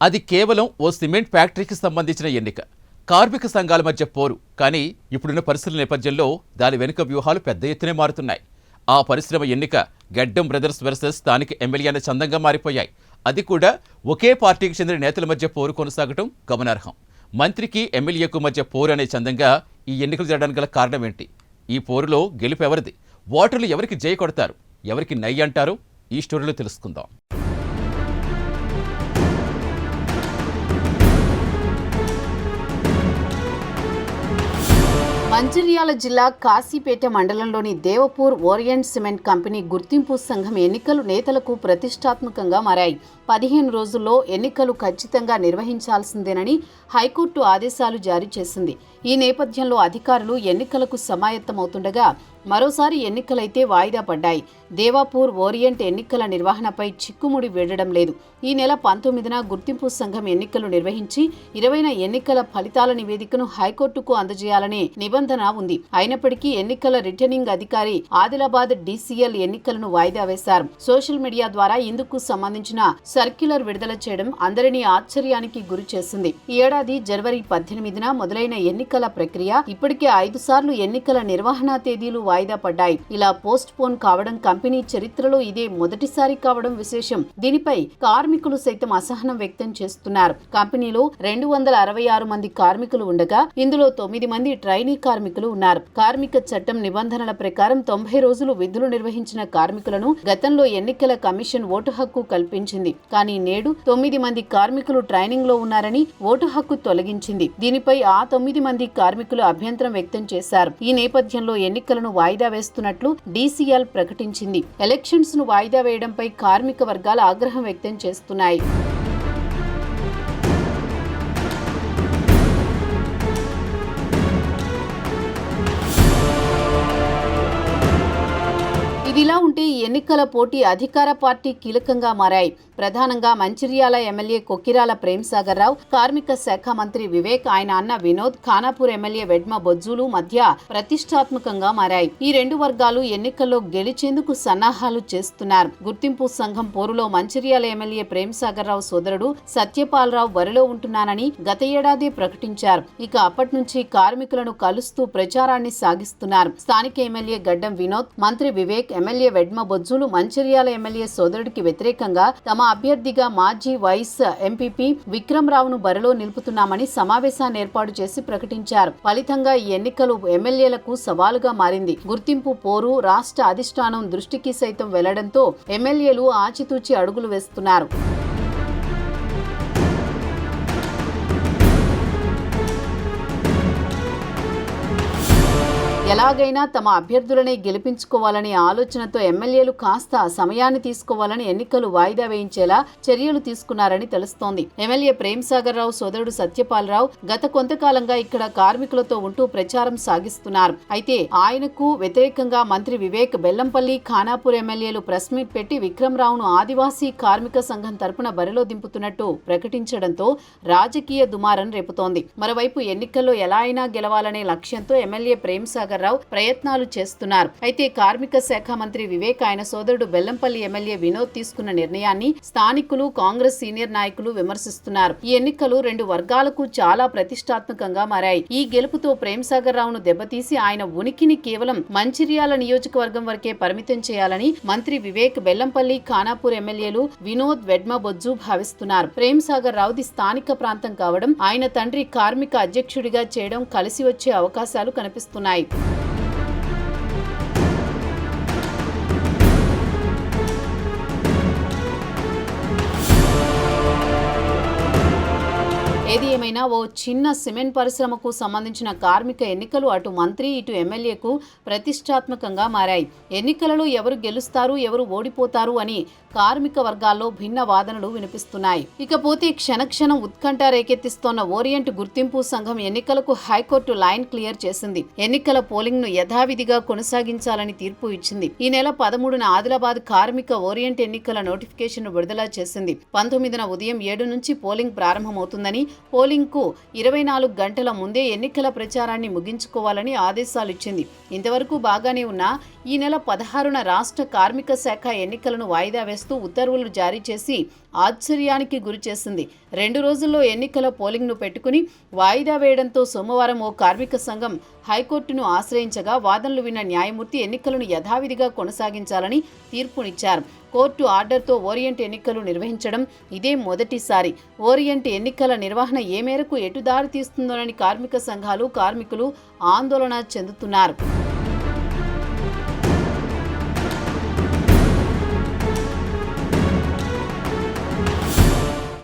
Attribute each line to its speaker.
Speaker 1: అది కేవలం ఓ సిమెంట్ ఫ్యాక్టరీకి సంబంధించిన ఎన్నిక. కార్మిక సంఘాల మధ్య పోరు. కానీ ఇప్పుడున్న పరిస్థితుల నేపథ్యంలో దాని వెనుక వ్యూహాలు పెద్ద ఎత్తునే మారుతున్నాయి. ఆ పరిశ్రమ ఎన్నిక గడ్డం బ్రదర్స్ వర్సెస్ స్థానిక ఎమ్మెల్యే అనే చందంగా మారిపోయాయి. అది కూడా ఒకే పార్టీకి చెందిన నేతల మధ్య పోరు కొనసాగటం గమనార్హం. మంత్రికి ఎమ్మెల్యేకు మధ్య పోరు అనే చందంగా ఈ ఎన్నికలు జరగడానికి గల కారణం ఏంటి? ఈ పోరులో గెలుపు ఎవరిది? ఓటర్లు ఎవరికి జయ కొడతారు? ఎవరికి నై అంటారు? ఈ స్టోరీలో తెలుసుకుందాం.
Speaker 2: మంచిర్యాల జిల్లా కాశీపేట మండలంలోని దేవపూర్ ఓరియంట్ సిమెంట్ కంపెనీ గుర్తింపు సంఘం ఎన్నికలు నేతలకు ప్రతిష్టాత్మకంగా మారాయి. పదిహేను రోజుల్లో ఎన్నికలు ఖచ్చితంగా నిర్వహించాల్సిందేనని హైకోర్టు ఆదేశాలు జారీ చేసింది. ఈ నేపథ్యంలో అధికారులు ఎన్నికలకు సమాయత్తమవుతుండగా మరోసారి ఎన్నికలైతే వాయిదా పడ్డాయి. దేవాపూర్ ఓరియంట్ ఎన్నికల నిర్వహణపై చిక్కుముడి వీడడం లేదు. ఈ నెల పంతొమ్మిదిన గుర్తింపు సంఘం ఎన్నికలు నిర్వహించి ఇరవైన ఎన్నికల ఫలితాల నివేదికను హైకోర్టుకు అందజేయాలని నిబంధన ఉంది. అయినప్పటికీ ఎన్నికల రిటర్నింగ్ అధికారి ఆదిలాబాద్ డిసిఎల్ ఎన్నికలను వాయిదా వేశారు. సోషల్ మీడియా ద్వారా ఇందుకు సంబంధించిన సర్క్యులర్ విడుదల చేయడం అందరినీ ఆశ్చర్యానికి గురి చేసింది. ఈ ఏడాది జనవరి పద్దెనిమిదిన మొదలైన ఎన్నికల ప్రక్రియ ఇప్పటికే ఐదు సార్లు ఎన్నికల నిర్వహణ తేదీలు వాయిదా పడ్డాయి. ఇలా పోస్ట్ పోన్ కావడం కంపెనీ చరిత్రలో ఇదే మొదటిసారి కావడం విశేషం. దీనిపై కార్మికులు సైతం అసహనం వ్యక్తం చేస్తున్నారు. కంపెనీలో రెండు వందల అరవై ఆరు మంది కార్మికులు ఉండగా ఇందులో తొమ్మిది మంది ట్రైనీ కార్మికులు ఉన్నారు. కార్మిక చట్టం నిబంధనల ప్రకారం తొంభై రోజులు విధులు నిర్వహించిన కార్మికులను గతంలో ఎన్నికల కమిషన్ ఓటు హక్కు కల్పించింది. కానీ నేడు తొమ్మిది మంది కార్మికులు ట్రైనింగ్లో ఉన్నారని ఓటు హక్కు తొలగించింది. దీనిపై ఆ తొమ్మిది మంది కార్మికులు అభ్యంతరం వ్యక్తం చేశారు. ఈ నేపథ్యంలో ఎన్నికలను వాయిదా వేస్తున్నట్లు డీసీఎల్ ప్రకటించింది. ఎలక్షన్స్ను వాయిదా వేయడంపై కార్మిక వర్గాలు ఆగ్రహం వ్యక్తం చేస్తున్నాయి. ఇలా ఉంటే ఎన్నికల పోటీ అధికార పార్టీ కీలకంగా మారాయి. ప్రధానంగా మంచిర్యాల ఎమ్మెల్యే కొక్కిరాల ప్రేమ్సాగర్ రావు కార్మిక శాఖ మంత్రి వివేక్ ఆయన అన్న వినోద్ ఖానాపూర్ ఎమ్మెల్యే వెడ్మ బొజ్జులు మధ్య ప్రతిష్టాత్మకంగా మారాయి. ఈ రెండు వర్గాలు ఎన్నికల్లో గెలిచేందుకు సన్నాహాలు చేస్తున్నారు. గుర్తింపు సంఘం పోరులో మంచిర్యాల ఎమ్మెల్యే ప్రేమ్సాగర్ రావు సోదరుడు సత్యపాలరావు బరిలో ఉంటున్నానని గత ఏడాది ప్రకటించారు. ఇక అప్పటి నుంచి కార్మికులను కలుస్తూ ప్రచారాన్ని సాగిస్తున్నారు. స్థానిక ఎమ్మెల్యే గడ్డం వినోద్ మంత్రి వివేక్ ఎమ్మెల్యే వెడ్మ బొజ్జులు మంచిర్యాల ఎమ్మెల్యే సోదరుడికి వ్యతిరేకంగా తమ అభ్యర్థిగా మాజీ వైస్ ఎంపీపీ విక్రమ్ రావును బరిలో నిలుపుతున్నామని సమావేశాన్ని ఏర్పాటు చేసి ప్రకటించారు. ఫలితంగా ఈ ఎన్నికలు ఎమ్మెల్యేలకు సవాలుగా మారింది. గుర్తింపు పోరు రాష్ట్ర అధిష్టానం దృష్టికి సైతం వెళ్ళడంతో ఎమ్మెల్యేలు ఆచితూచి అడుగులు వేస్తున్నారు. ఎలాగైనా తమ అభ్యర్థులనే గెలిపించుకోవాలనే ఆలోచనతో ఎమ్మెల్యేలు కాస్త సమయాన్ని తీసుకోవాలని ఎన్నికలు వాయిదా వేయించేలా చర్యలు తీసుకున్నారని తెలుస్తోంది. ఎమ్మెల్యే ప్రేమ్సాగర్ రావు సోదరుడు సత్యపాలరావు గత కొంతకాలంగా ఇక్కడ కార్మికులతో ఉంటూ ప్రచారం సాగిస్తున్నారు. అయితే ఆయనకు వ్యతిరేకంగా మంత్రి వివేక్ బెల్లంపల్లి ఖానాపూర్ ఎమ్మెల్యేలు ప్రెస్ మీట్ పెట్టి విక్రమ్ రావును ఆదివాసీ కార్మిక సంఘం తరపున బరిలో దింపుతున్నట్టు ప్రకటించడంతో రాజకీయ దుమారం రేపుతోంది. మరోవైపు ఎన్నికల్లో ఎలా అయినా గెలవాలనే లక్ష్యంతో ఎమ్మెల్యే ప్రేమ్సాగర్ రావు ప్రయత్నాలు చేస్తున్నారు. అయితే కార్మిక శాఖ మంత్రి వివేక్ ఆయన సోదరుడు బెల్లంపల్లి ఎమ్మెల్యే వినోద్ తీసుకున్న నిర్ణయాన్ని స్థానికులు కాంగ్రెస్ సీనియర్ నాయకులు విమర్శిస్తున్నారు. ఈ ఎన్నికలు రెండు వర్గాలకు చాలా ప్రతిష్టాత్మకంగా మారాయి. ఈ గెలుపుతో ప్రేమ్సాగర్ రావును దెబ్బతీసి ఆయన ఉనికిని కేవలం మంచిర్యాల నియోజకవర్గం వరకే పరిమితం చేయాలని మంత్రి వివేక్ బెల్లంపల్లి ఖానాపూర్ ఎమ్మెల్యేలు వినోద్ వెడ్మ బొజ్జు భావిస్తున్నారు. ప్రేమ్సాగర్ రావుది స్థానిక ప్రాంతం కావడం ఆయన తండ్రి కార్మిక అధ్యక్షుడిగా చేయడం కలిసి వచ్చే అవకాశాలు కనిపిస్తున్నాయి. ఏది ఏమైనా ఓ చిన్న సిమెంట్ పరిశ్రమకు సంబంధించిన కార్మిక ఎన్నికలు అటు మంత్రి ఇటు ఎమ్మెల్యేకు ప్రతిష్టాత్మకంగా మారాయి. ఎన్నికలలో ఎవరు గెలుస్తారు ఎవరు ఓడిపోతారు అని కార్మిక వర్గాల్లో భిన్న వాదనలు వినిపిస్తున్నాయి. ఇకపోతే క్షణక్షణం ఉత్కంఠ రేకెత్తిస్తోన్న ఓరియంట్ గుర్తింపు సంఘం ఎన్నికలకు హైకోర్టు లైన్ క్లియర్ చేసింది. ఎన్నికల పోలింగ్ను యథావిధిగా కొనసాగించాలని తీర్పు ఇచ్చింది. ఈ నెల పదమూడున ఆదిలాబాద్ కార్మిక ఓరియంట్ ఎన్నికల నోటిఫికేషన్ విడుదల చేసింది. పంతొమ్మిదిన ఉదయం ఏడు నుంచి పోలింగ్ ప్రారంభమవుతుందని పోలింగ్కు ఇరవై నాలుగు గంటల ముందే ఎన్నికల ప్రచారాన్ని ముగించుకోవాలని ఆదేశాలు ఇచ్చింది ఇంతవరకు బాగానే ఉన్నా ఈ నెల పదహారున రాష్ట్ర కార్మిక శాఖ ఎన్నికలను వాయిదా వేస్తూ ఉత్తర్వులు జారీ చేసి ఆశ్చర్యానికి గురి చేసింది. రెండు రోజుల్లో ఎన్నికల పోలింగ్ను పెట్టుకుని వాయిదా వేయడంతో సోమవారం ఓ కార్మిక సంఘం హైకోర్టును ఆశ్రయించగా వాదనలు విన్న న్యాయమూర్తి ఎన్నికలను యథావిధిగా కొనసాగించాలని తీర్పునిచ్చారు. కోర్టు ఆర్డర్తో ఓరియంట్ ఎన్నికలు నిర్వహించడం ఇదే మొదటిసారి. ఓరియంట్ ఎన్నికల నిర్వహణ ఏ మేరకు ఎటు దారి తీస్తుందోనని కార్మిక సంఘాలు కార్మికులు ఆందోళన చెందుతున్నారు.